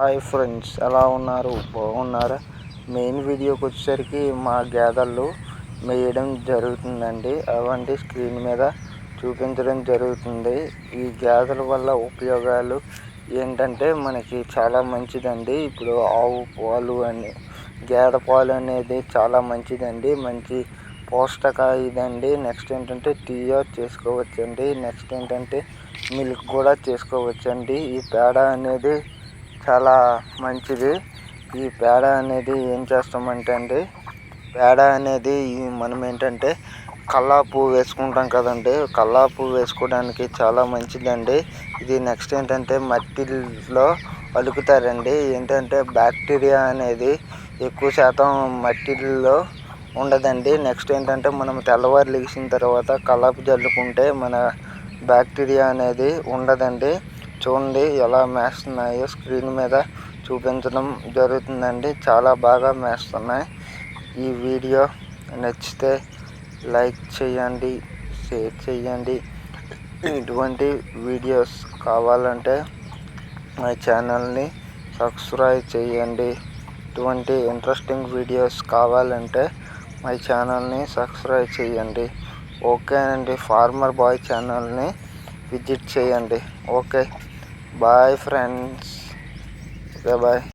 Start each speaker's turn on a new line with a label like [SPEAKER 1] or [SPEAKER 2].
[SPEAKER 1] Hi friends ఎలా ఉన్నారు? బాగున్నారా? మెయిన్ వీడియోకి వచ్చేసరికి మా గేదెలు మేయడం జరుగుతుందండి. అవంటి స్క్రీన్ మీద చూపించడం జరుగుతుంది. ఈ గేదెల వల్ల ఉపయోగాలు ఏంటంటే మనకి చాలా మంచిదండి. ఇప్పుడు ఆవు పాలు అని గేదె పాలు అనేది చాలా మంచిదండి. మంచి పోషక ఇదండి నెక్స్ట్ ఏంటంటే టీ చేసుకోవచ్చండి. నెక్స్ట్ ఏంటంటే మిల్క్ కూడా చేసుకోవచ్చండి. ఈ పేడ అనేది చాలా మంచిది. ఈ పేడ అనేది ఏం చేస్తామంటే అండి పేడ అనేది మనం ఏంటంటే కల్లాపు వేసుకుంటాం కదండి. కల్లాపు వేసుకోవడానికి చాలా మంచిదండి. ఇది నెక్స్ట్ ఏంటంటే మట్టిలో అలుకుతారండి. ఏంటంటే బ్యాక్టీరియా అనేది ఎక్కువ శాతం మట్టిలో ఉండదండి. నెక్స్ట్ ఏంటంటే మనం తెల్లవారు లేచిన తర్వాత కల్లాపు జల్లుకుంటే మన బ్యాక్టీరియా అనేది ఉండదండి. చూడండి ఎలా మేస్తున్నాయో స్క్రీన్ మీద చూపించడం జరుగుతుందండి. చాలా బాగా మేస్తున్నాయి. ఈ వీడియో నచ్చితే లైక్ చేయండి షేర్ చేయండి. ఇటువంటి వీడియోస్ కావాలంటే మా ఛానల్ని సబ్స్క్రైబ్ చేయండి. ఇటువంటి ఇంట్రెస్టింగ్ వీడియోస్ కావాలంటే మా ఛానల్ని సబ్స్క్రైబ్ చేయండి. ఓకే అండి ఫార్మర్ బాయ్ ఛానల్ని విజిట్ చేయండి. Okay. Bye friends okay bye